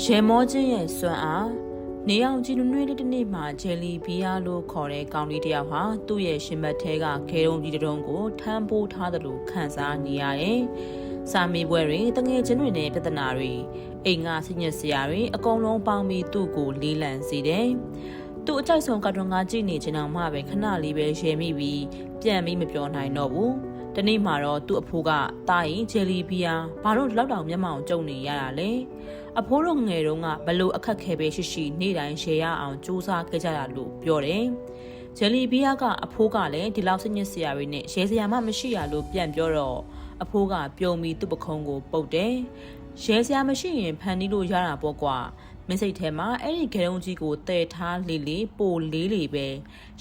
ရေမောချင်းရဲ့စွမ်းအားနေအောင်ကြည်နွေးလေးတစ်နေ့မှာဂျယ်လီဘီယာလို့ခေါ်တဲ့ကောင်လေးတစ်ယောက်ဟာသူ့ရဲ့ရှင်မက်ထဲကခဲတုံးကြီးတစ်တုံးကိုထမ်းပိုးထားတယ်လို့ခံစားနေရတယ်။စာမေးပွဲတွေတငယ်ချင်းတွေနဲ့ပြဿနာတွေအိမ်ငါဆင်ညက်စရာတွေအကုန်လုံးပေါင်းပြီးသူ့ကိုလေးလံစေတယ်။သူ့အကြိုက်ဆုံးကတ်တွန်ကကြည့်နေချင်အောင်မှပဲခဏလေးပဲရှယ်မိပြီးပြန်ပြီးမပြောနိုင်တော့ဘူး။တနေ့မှာတော့သူ့အဖိုးကတာရင်ဂျယ်လီဘီယာဘာလို့လောက်တောင်မျက်မှောင်ကျုံနေရတာလဲ။ အဖိုးတို့ငယ်တုန်းကဘလို့အခက်ခဲပဲရှိရှိနေ့တိုင်းရှယ်ရအောင်စူးစမ်းခဲ့ကြတာလို့ပြောတယ်။ဂျယ်လီဘီယာကအဖိုးကလည်းဒီလောက်စညစ်စရာတွေနဲ့ရှယ်စရာမှမရှိရလို့ပြန်ပြောတော့အဖိုးကပြုံပြီးသူ့ပခုံးကိုပုတ်တယ်။ရှယ်စရာမရှိရင်ဖန်တီးလို့ရတာပေါ့ကွာ။ မင်းစိတ်ထဲမှာအဲ့ဒီဂရုံကြီးကိုတည်ထားလေလေပိုလေးလေပဲ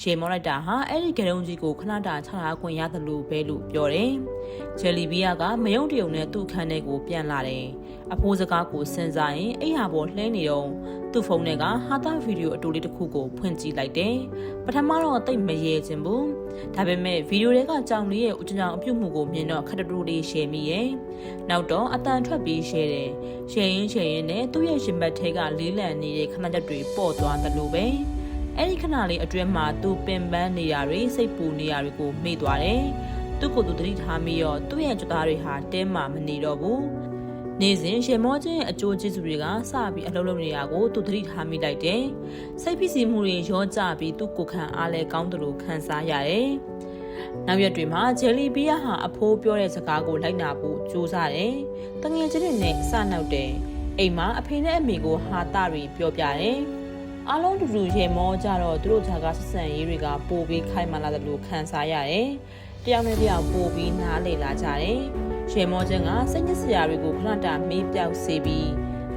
ရှေမောလိုက်တာဟာအဲ့ဒီဂရုံကြီးကိုခဏတာချထားခွင့်ရတယ်လို့ပဲလို့ပြောတယ်။ဂျယ်လီဘီယာကမယုံတယုံနဲ့သူ့ခန်းထဲကိုပြန်လာတယ်။အဖိုးစကားကိုစဉ်းစားရင်အိယာပေါ်လှဲနေတော့ သူ့ဖုန်းထဲကဟာတာဗီဒီယိုအတူလေးတစ်ခုကိုဖွင့်ကြည့်လိုက်တယ်။ပထမတော့တိတ်မရေချင်ဘူး။ဒါပေမဲ့ဗီဒီယိုတွေကကြောင်လေးရဲ့ဦးကြောင်အပြုတ်မှုကိုမြင်တော့ခက်တူလေးရှယ်မိရဲ့။နောက်တော့အတန်ထွက်ပြီးရှယ်တယ်။ရှယ်ရင်ရှယ်ရင်နဲ့သူ့ရဲ့ရှင်ဘတ်ထဲကလေးလံနေတဲ့ခဏချက်တွေပေါ့သွားတယ်လို့ပဲ။အဲ့ဒီခဏလေးအတွင်းမှာသူပင်ပန်းနေတာတွေစိတ်ပူနေတာတွေကိုမေ့သွားတယ်။သူ့ကိုယ်သူတတိထားမိရောသူ့ရဲ့ကြွသားတွေဟာတဲမှမနေတော့ဘူး။ နေ့စဉ်ရှေမောချင်းရဲ့အကျိုးကျေးဇူးတွေကစပြီးအလုံးလုံးနေတာကိုသူသတိထားမိလိုက်တယ်။စိတ်ဖြစ်စီမှုတွေရောကျပြီးသူ့ကိုယ်ခံအားလဲကောင်းတယ်လို့ခံစားရတယ်။နောက်ရက်တွေမှာဂျယ်လီဘီယာဟာအဖိုးပြောတဲ့စကားကိုလိုက်နာဖို့ကြိုးစားတယ်။တငယ်ချင်းတွေနဲ့စနောက်တယ်။အိမ်မှာအဖေနဲ့အမေကိုဟာတာတွေပြောပြတယ်။အားလုံးတူတူရေမောကြတော့သူတို့ဂျာကဆက်ဆံရေးတွေကပိုပြီးခိုင်မာလာတယ်လို့ခံစားရတယ်။တယောက်နဲ့တယောက်ပိုပြီးနားလည်လာကြတယ်။ ရေမောခြင်းကစိတ်ညစ်စရာတွေကိုခဏတာမေးပြောက်စေပြီး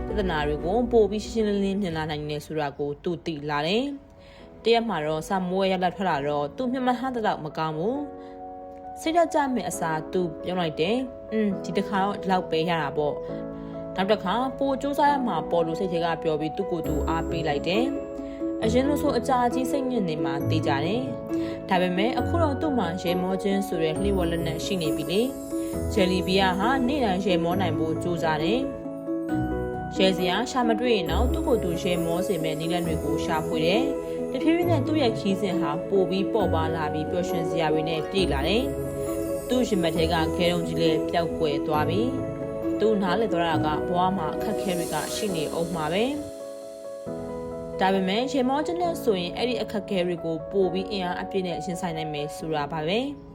ပြဿနာတွေကိုပိုပြီးရှင်းရှင်းလင်းလင်းမြင်လာနိုင်တယ်ဆိုတာကိုသူသိလာတယ်။တရက်မှာတော့စာမိုးရလက်ထွက်လာတော့သူမျက်မှန်ဟတဲ့တော့မကောင်းဘူး။စိတ်ဓာတ်ကြမဲ့အစားသူပြောလိုက်တယ်။อืมဒီတစ်ခါတော့ဒီလောက်ပဲရတာပေါ့။နောက်တစ်ခါပိုစူးစမ်းရမှာပေါ်လို့စိတ်ထဲကပြောပြီးသူ့ကိုယ်သူအားပေးလိုက်တယ်။အရင်လို့ဆိုအကြာကြီးစိတ်ညစ်နေမှသိကြတယ်။ဒါပေမဲ့အခုတော့သူ့မှာရေမောခြင်းဆိုတဲ့လှိဝက်လက်နဲ့ရှိနေပြီလေ။ ဂျယ်လီဘီယာဟာနေ့တိုင်းရေမောနိုင်ဖို့ကြိုးစားတယ်။ရဲစရာရှာမတွေ့ရင်တော့သူ့ကိုယ်သူရေမောစေမဲ့နီလန်တွေကိုရှာဖွေတယ်။တဖြည်းဖြည်းနဲ့သူ့ရဲ့ခီးစဉ်ဟာပိုပြီးပေါ့ပါလာပြီးပျော်ရွှင်စရာတွေနဲ့ပြည့်လာတယ်။သူ့ရှင်မထဲကခဲတုံကြီးလည်းပျောက်ကွယ်သွားပြီ။သူနားလေသွားတာကဘွားမှာအခက်ခဲတွေကရှိနေအောင်မှာပဲ။ဒါပေမဲ့ရေမောကျနဲ့ဆိုရင်အဲ့ဒီအခက်ခဲတွေကိုပိုပြီးအင်အားအပြည့်နဲ့ရင်ဆိုင်နိုင်မယ်ဆိုတာပါပဲ။